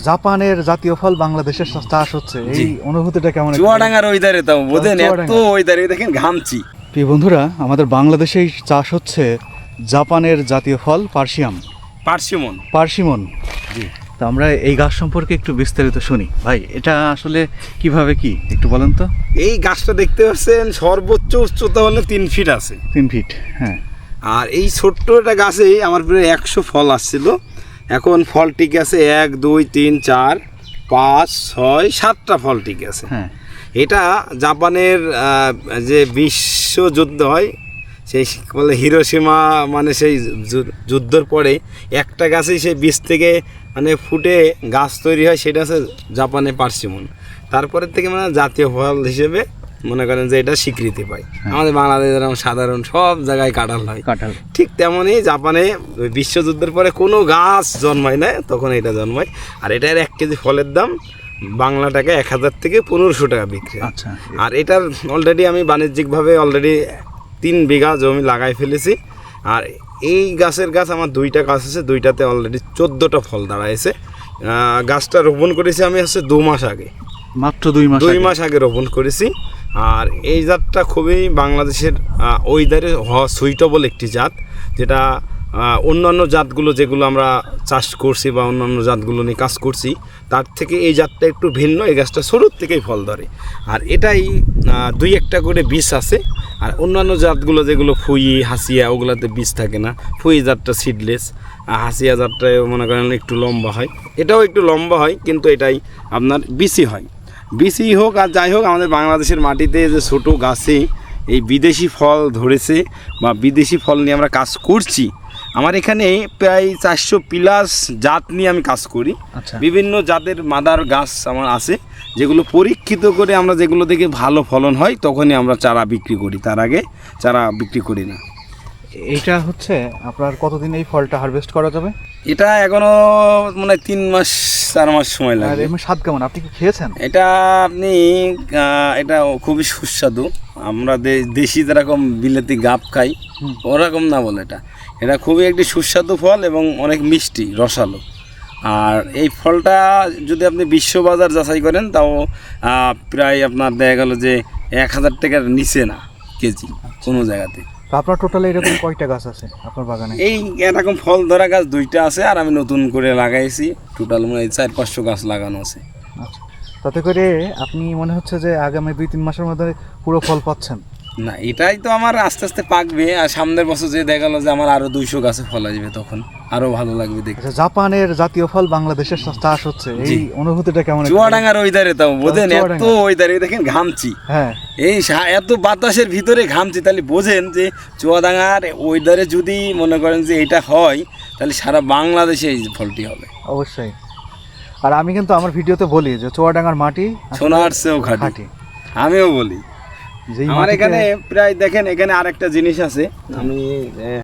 জাপানের জাতীয় ফল বাংলাদেশের চাষ হচ্ছে এই অনুভূতিটা কেমন চুয়াডাঙ্গার ওইদারে তাও বোঝেন এত ওইদারে দেখেন ঘামছি। প্রিয় বন্ধুরা আমাদের বাংলাদেশেই চাষ হচ্ছে জাপানের জাতীয় ফল পার্সিয়াম। পার্সিমন। পার্সিমন। জি। তো আমরা এই গাছ সম্পর্কে একটু বিস্তারিত শুনি। ভাই এটা আসলে কীভাবে কি? একটু বলেন তো। এই গাছটা দেখতে পাচ্ছেন সর্বোচ্চ উচ্চতা হলে তিন ফিট আছে। তিন ফিট হ্যাঁ। আর এই ছোট্ট একটা গাছেই আমার প্রায় একশো ফল আসছিল। এখন ফল টিকে আছে এক দুই তিন চার পাঁচ ছয় সাতটা ফল টিকে আছে। হ্যাঁ। এটা জাপানের যে বিশ্বযুদ্ধ হয় সেই বলে হিরোসীমা মানে সেই যুদ্ধর পরে একটা গাছেই সেই বীজ থেকে মানে ফুটে গাছ তৈরি হয় সেটা হচ্ছে জাপানে পার্সিমন। তারপরের থেকে মানে জাতীয় ফল হিসেবে মনে করেন যে এটা স্বীকৃতি পায়। আমাদের বাংলাদেশের যেরকম সাধারণ সব জায়গায় কাঁঠাল হয়। কাঁঠাল। ঠিক তেমনই জাপানে বিশ্বযুদ্ধের পরে কোনো গাছ জন্মায় না তখন এটা জন্মায়। আর এটার এক কেজি ফলের দাম বাংলা টাকা এক হাজার থেকে পনেরোশো টাকা বিক্রি আচ্ছা। আর এটার অলরেডি আমি বাণিজ্যিকভাবে অলরেডি তিন বিঘা জমি লাগাই ফেলেছি। আর এই গাছের গাছ আমার দুইটা গাছ আছে দুইটাতে অলরেডি চোদ্দোটা ফল দাঁড়াইছে। গাছটা রোপণ করেছি আমি হচ্ছে দু মাস আগে। মাত্র দুই মাস দুই মাস আগে রোপণ করেছি। আর এই জাতটা খুবই বাংলাদেশের হওয়া সুইটেবল একটি জাত, যেটা অন্যান্য জাতগুলো যেগুলো আমরা চাষ করছি বা অন্যান্য জাতগুলো নিয়ে কাজ করছি, তার থেকে এই জাতটা একটু ভিন্ন, এই গাছটা শুরুর থেকেই ফল ধরে। আর এটাই দুই একটা করে বীজ আছে, আর অন্যান্য জাতগুলো যেগুলো ফুই, হাসিয়া, ওগুলাতে বীজ থাকে না। ফুই জাতটা সিডলেস হাসিয়া জাতটা মনে করেন একটু লম্বা হয়। এটাও একটু লম্বা হয়, কিন্তু এটাই আপনার বিসি হয়। বিসি হোক আর যাই হোক আমাদের বাংলাদেশের মাটিতে যে ছোট গাছে এই বিদেশি ফল ধরেছে বা বিদেশি ফল নিয়ে আমরা কাজ করছি আমার এখানে প্রায় চারশো প্লাস জাত নিয়ে আমি কাজ করি। আচ্ছা। বিভিন্ন জাতের মাদার গাছ আমার আছে যেগুলো পরীক্ষিত করে আমরা যেগুলো থেকে ভালো ফলন হয় তখনই আমরা চারা বিক্রি করি। তার আগে চারা বিক্রি করি না। এইটা হচ্ছে আপনার কতদিন এই ফলটা হারভেস্ট করা যাবে? এটা এখনও মানে তিন মাস চার মাস সময় লাগে। এমনি স্বাদ কেমন? আপনি কি খেয়েছেন? এটা আপনি এটা খুবই সুস্বাদু। আমরা দেশি যেরকম বিলেতি গাপ খাই ওরকম না বলে এটা। এটা খুবই একটি সুস্বাদু ফল এবং অনেক মিষ্টি রসালো। আর এই ফলটা যদি আপনি বিশ্ববাজার যাচাই করেন তাও প্রায় আপনার দেখা গেল যে এক হাজার টাকার নিচে না কেজি কোনো জায়গাতে। আপনার টোটালে এরকম কয়টা গাছ আছে আপনার বাগানে? এই এরকম ফল ধরা গাছ দুইটা আছে আর আমি নতুন করে লাগাইছি। টোটাল মানে চার পাঁচশো গাছ লাগানো আছে। আচ্ছা। তাতে করে আপনি মনে হচ্ছে যে আগামী দুই তিন মাসের মধ্যে পুরো ফল পাচ্ছেন? না এটাই তো আমার আস্তে আস্তে পাকবে। আর সামনের বছর যে দেখা গেলো যে আমার আরও দুইশো গাছে ফল আসবে তখন আরও ভালো লাগবে দেখতে। আচ্ছা জাপানের জাতীয় ফল বাংলাদেশের চাষ হচ্ছে। এই অনুভূতিটা কেমন চুয়াডাঙ্গার ওইদারে তাও বোঝেন এত। ওইদারে দেখেন ঘামছি। হ্যাঁ। এই এত বাতাসের ভিতরে ঘামছি তাহলে বোঝেন যে চুয়াডাঙ্গার ওইদারে যদি মনে করেন যে এটা হয় তাহলে সারা বাংলাদেশে এই ফলটি হবে। অবশ্যই। আর আমি কিন্তু আমার ভিডিওতে বলি যে চুয়াডাঙ্গার মাটি সোনার চেয়েও খাঁটি। আমিও বলি। আমার এখানে প্রায় দেখেন এখানে আরেকটা জিনিস আছে। আমি